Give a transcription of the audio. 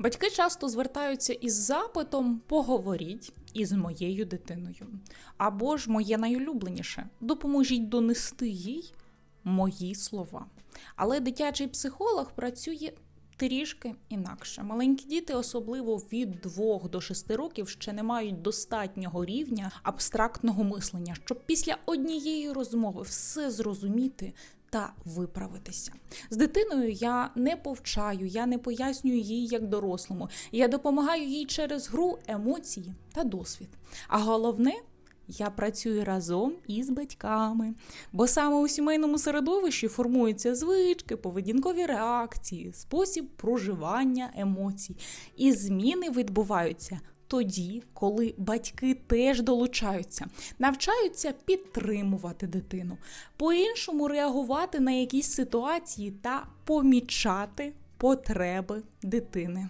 Батьки часто звертаються із запитом поговоріть із моєю дитиною. Або ж моє найулюбленіше допоможіть донести їй мої слова. Але дитячий психолог працює трішки інакше. Маленькі діти, особливо від 2 до 6 років, ще не мають достатнього рівня абстрактного мислення, щоб після однієї розмови все зрозуміти та виправитися. З дитиною я не повчаю, я не пояснюю їй як дорослому. Я допомагаю їй через гру, емоції та досвід. А головне. Я працюю разом із батьками, бо саме у сімейному середовищі формуються звички, поведінкові реакції, спосіб проживання емоцій. І зміни відбуваються тоді, коли батьки теж долучаються, навчаються підтримувати дитину, по-іншому реагувати на якісь ситуації та помічати потреби дитини.